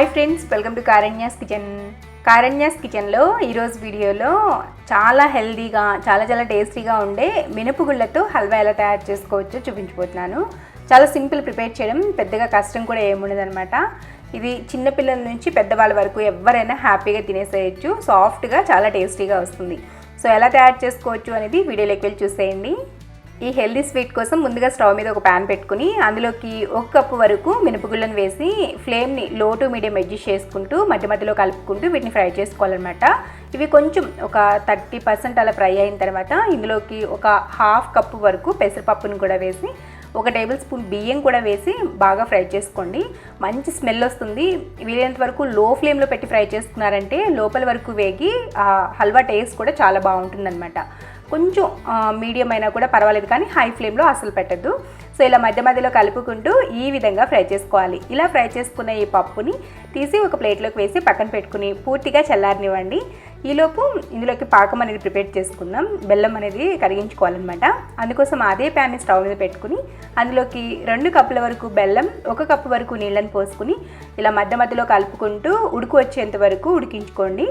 Hi friends welcome to Karanya's kitchen Karanya's కిచెన్లో ఈరోజు వీడియోలో చాలా హెల్దీగా చాలా చాలా టేస్టీగా ఉండే మినపగుళ్ళతో హల్వా ఎలా తయారు చేసుకోవచ్చో చూపించబోతున్నాను. చాలా సింపుల్ ప్రిపేర్ చేయడం పెద్దగా కష్టం కూడా ఏముండదనమాట ఇది చిన్నపిల్లల నుంచి పెద్దవాళ్ళ వరకు ఎవరైనా హ్యాపీగా తినేసేయచ్చు. సాఫ్ట్గా చాలా టేస్టీగా వస్తుంది. సో ఎలా తయారు చేసుకోవచ్చు అనేది వీడియోలోకి వెళ్ళి చూసేయండి. ఈ హెల్దీ స్వీట్ కోసం ముందుగా స్టవ్ మీద ఒక ప్యాన్ పెట్టుకుని అందులోకి ఒక కప్పు వరకు మినపగుళ్ళను వేసి ఫ్లేమ్ని లో టు మీడియం అడ్జస్ట్ చేసుకుంటూ మధ్య మధ్యలో కలుపుకుంటూ వీటిని ఫ్రై చేసుకోవాలన్నమాట. ఇవి కొంచెం ఒక థర్టీ పర్సెంట్ అలా ఫ్రై అయిన తర్వాత ఇందులోకి ఒక హాఫ్ కప్పు వరకు పెసరపప్పును కూడా వేసి ఒక టేబుల్ స్పూన్ బియ్యం కూడా వేసి బాగా ఫ్రై చేసుకోండి. మంచి స్మెల్ వస్తుంది. వీలైనంత వరకు లో ఫ్లేమ్లో పెట్టి ఫ్రై చేసుకున్నారంటే లోపల వరకు వేగి ఆ హల్వా టేస్ట్ కూడా చాలా బాగుంటుందన్నమాట. కొంచెం మీడియం అయినా కూడా పర్వాలేదు కానీ హై ఫ్లేమ్లో అసలు పెట్టద్దు. సో ఇలా మధ్య మధ్యలో కలుపుకుంటూ ఈ విధంగా ఫ్రై చేసుకోవాలి. ఇలా ఫ్రై చేసుకున్న ఈ పప్పుని తీసి ఒక ప్లేట్లోకి వేసి పక్కన పెట్టుకుని పూర్తిగా చల్లారనివ్వండి. ఈలోపు ఇందులోకి పాకం అనేది ప్రిపేర్ చేసుకుందాం. బెల్లం అనేది కరిగించుకోవాలన్నమాట. అందుకోసం అదే ప్యాన్ని స్టవ్ మీద పెట్టుకుని అందులోకి రెండు కప్పుల వరకు బెల్లం ఒక కప్పు వరకు నీళ్ళని పోసుకుని ఇలా మధ్య మధ్యలో కలుపుకుంటూ ఉడుకు వచ్చేంత వరకు ఉడికించుకోండి.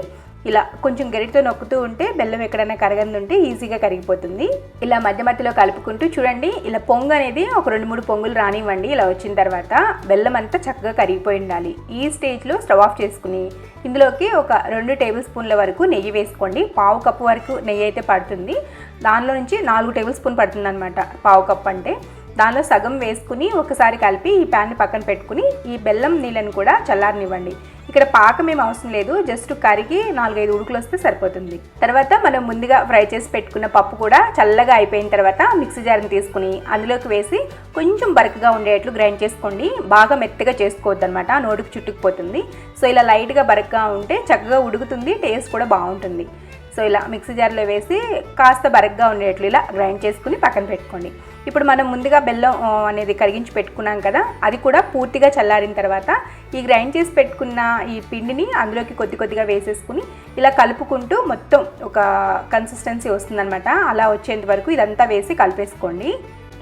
ఇలా కొంచెం గరిటతో నొక్కుతూ ఉంటే బెల్లం ఎక్కడైనా కరగంది ఉంటే ఈజీగా కరిగిపోతుంది. ఇలా మధ్య మధ్యలో కలుపుకుంటూ చూడండి ఇలా పొంగు అనేది ఒక రెండు మూడు పొంగులు రానివ్వండి ఇలా వచ్చిన తర్వాత బెల్లం అంతా చక్కగా కరిగిపోయి ఉండాలి. ఈ స్టేజ్లో స్టవ్ ఆఫ్ చేసుకుని ఇందులోకి ఒక రెండు టేబుల్ స్పూన్ల వరకు నెయ్యి వేసుకోండి. పావు కప్పు వరకు నెయ్యి అయితే పడుతుంది. దానిలో నుంచి నాలుగు టేబుల్ స్పూన్ పడుతుంది అనమాట పావు కప్పు అంటే దానిలో సగం వేసుకుని ఒకసారి కలిపి ఈ ప్యాన్ని పక్కన పెట్టుకుని ఈ బెల్లం నీళ్ళని కూడా చల్లారనివ్వండి. ఇక్కడ పాకం ఏం అవసరం లేదు జస్ట్ కరిగి నాలుగైదు ఉడుకులు వస్తే సరిపోతుంది. తర్వాత మనం ముందుగా ఫ్రై చేసి పెట్టుకున్న పప్పు కూడా చల్లగా అయిపోయిన తర్వాత మిక్సీ జార్ని తీసుకుని అందులోకి వేసి కొంచెం బరకగా ఉండేట్లు గ్రైండ్ చేసుకోండి. బాగా మెత్తగా చేసుకోవద్దు అనమాట నోటికి చుట్టుకుపోతుంది. సో ఇలా లైట్గా బరకగా ఉంటే చక్కగా ఉడుకుతుంది టేస్ట్ కూడా బాగుంటుంది. సో ఇలా మిక్సీ జార్లో వేసి కాస్త బరగ్గా ఉండేట్లు ఇలా గ్రైండ్ చేసుకుని పక్కన పెట్టుకోండి. ఇప్పుడు మనం ముందుగా బెల్లం అనేది కరిగించి పెట్టుకున్నాం కదా అది కూడా పూర్తిగా చల్లారిన తర్వాత ఈ గ్రైండ్ చేసి పెట్టుకున్న ఈ పిండిని అందులోకి కొద్ది కొద్దిగా వేసేసుకుని ఇలా కలుపుకుంటూ మొత్తం ఒక కన్సిస్టెన్సీ వస్తుందన్నమాట. అలా వచ్చేంత వరకు ఇదంతా వేసి కలిపేసుకోండి.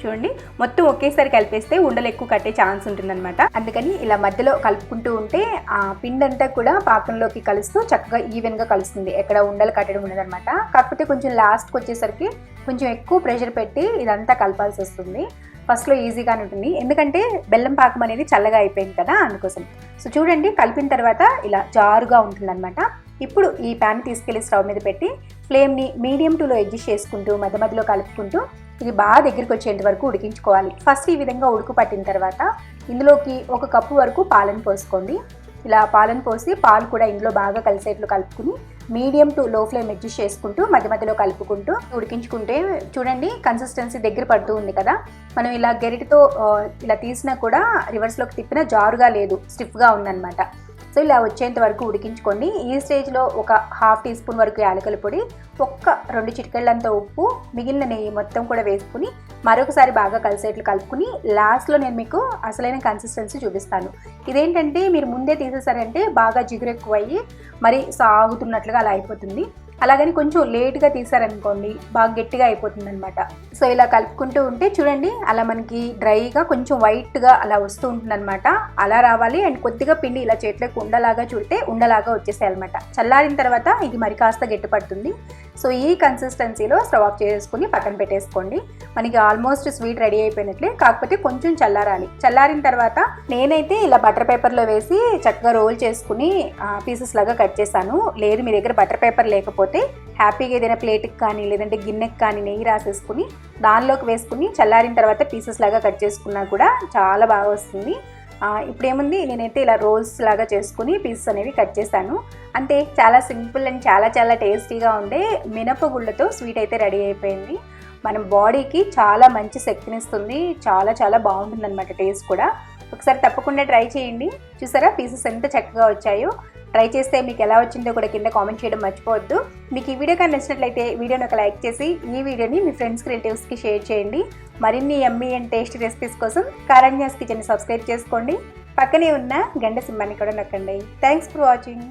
చూడండి. మొత్తం ఒకేసారి కలిపేస్తే ఉండలు ఎక్కువ కట్టే ఛాన్స్ ఉంటుందన్నమాట. అందుకని ఇలా మధ్యలో కలుపుకుంటూ ఉంటే ఆ పిండి అంతా కూడా పాకంలోకి కలుస్తూ చక్కగా ఈవెన్గా కలుస్తుంది. ఎక్కడ ఉండలు కట్టడం ఉండదన్నమాట. కాకపోతే కొంచెం లాస్ట్కి వచ్చేసరికి కొంచెం ఎక్కువ ప్రెషర్ పెట్టి ఇదంతా కలపాల్సి వస్తుంది. ఫస్ట్లో ఈజీగానే ఉంటుంది. ఎందుకంటే బెల్లం పాకం అనేది చల్లగా అయిపోయింది కదా అందుకోసం. సో చూడండి కలిపిన తర్వాత ఇలా జారుగా ఉంటుందన్నమాట. ఇప్పుడు ఈ ప్యాన్ తీసుకెళ్ళి స్టవ్ మీద పెట్టి ఫ్లేమ్ని మీడియం టులో అడ్జస్ట్ చేసుకుంటూ మధ్య మధ్యలో కలుపుకుంటూ ఇది బాగా దగ్గరికి వచ్చేంత వరకు ఉడికించుకోవాలి. ఫస్ట్ ఈ విధంగా ఉడుకు పట్టిన తర్వాత ఇందులోకి ఒక కప్పు వరకు పాలను పోసుకోండి. ఇలా పాలను పోసి పాలు కూడా ఇందులో బాగా కలిసేట్లు కలుపుకుని medium to low flame adjust చేసుకుంటూ మధ్య మధ్యలో కలుపుకుంటూ ఉడికించుకుంటే చూడండి కన్సిస్టెన్సీ దగ్గర పడుతూ ఉంది కదా. మనం ఇలా గెరిటితో ఇలా తీసినా కూడా రివర్స్లోకి తిప్పినా జారుగా లేదు స్టిఫ్గా ఉందన్నమాట. సో ఇలా వచ్చేంత వరకు ఉడికించుకోండి. ఈ స్టేజ్లో ఒక హాఫ్ టీ స్పూన్ వరకు యాలకల పొడి ఒక్క రెండు చిటికెళ్ళంత ఉప్పు మిగిలిన నెయ్యి మొత్తం కూడా వేసుకుని మరొకసారి బాగా కలిసేట్లు కలుపుకుని లాస్ట్లో నేను మీకు అసలైన కన్సిస్టెన్సీ చూపిస్తాను. ఇదేంటంటే మీరు ముందే తీసేసారంటే బాగా జిగురెక్కువయ్యి అయ్యి మరి సాగుతున్నట్లుగా అలా అయిపోతుంది. అలాగని కొంచెం లేట్గా తీసారనుకోండి బాగా గట్టిగా అయిపోతుంది అనమాట సో ఇలా కలుపుకుంటూ ఉంటే చూడండి అలా మనకి డ్రైగా కొంచెం వైట్గా అలా వస్తూ ఉంటుందన్నమాట. అలా రావాలి అండ్ కొద్దిగా పిండి ఇలా చేతిలోకి ఉండలాగా చుడితే ఉండలాగా వచ్చేసాయి అనమాట చల్లారిన తర్వాత ఇది మరి కాస్త గట్టిపడుతుంది. సో ఈ కన్సిస్టెన్సీలో స్టవ్ ఆఫ్ చేసుకుని పక్కన పెట్టేసుకోండి. మనకి ఆల్మోస్ట్ స్వీట్ రెడీ అయిపోయినట్లే కాకపోతే కొంచెం చల్లారాలి. చల్లారిన తర్వాత నేనైతే ఇలా బటర్ పేపర్లో వేసి చక్కగా రోల్ చేసుకుని పీసెస్ లాగా కట్ చేశాను. లేదు మీ దగ్గర బటర్ పేపర్ లేకపోతే లేకపోతే హ్యాపీగా ఏదైనా ప్లేట్కి కానీ లేదంటే గిన్నెకి కానీ నెయ్యి రాసేసుకుని దానిలోకి వేసుకుని చల్లారిన తర్వాత పీసెస్ లాగా కట్ చేసుకున్నా కూడా చాలా బాగా వస్తుంది. ఇప్పుడు ఏముంది నేనైతే ఇలా రోల్స్ లాగా చేసుకుని పీసెస్ అనేవి కట్ చేశాను. అంతే చాలా సింపుల్ అండ్ చాలా చాలా టేస్టీగా ఉండే మినపగుళ్ళతో స్వీట్ అయితే రెడీ అయిపోయింది. మనం బాడీకి చాలా మంచి శక్తినిస్తుంది చాలా చాలా బాగుంటుంది అనమాట టేస్ట్ కూడా. ఒకసారి తప్పకుండా ట్రై చేయండి. చూసారా? పీసెస్ ఎంత చక్కగా వచ్చాయో. ట్రై చేస్తే మీకు ఎలా వచ్చిందో కూడా కింద కామెంట్ చేయడం మర్చిపోవద్దు. మీకు ఈ వీడియో కానీ నచ్చినట్లయితే వీడియోని ఒక లైక్ చేసి ఈ వీడియోని మీ ఫ్రెండ్స్కి రిలేటివ్స్కి షేర్ చేయండి. మరిన్ని ఎమ్మీ అండ్ టేస్ట్ రెసిపీస్ కోసం కారణ్యాస్ కిచెన్ సబ్స్క్రైబ్ చేసుకోండి. పక్కనే ఉన్న గంట సింహాన్ని కూడా నొక్కండి. Thanks for watching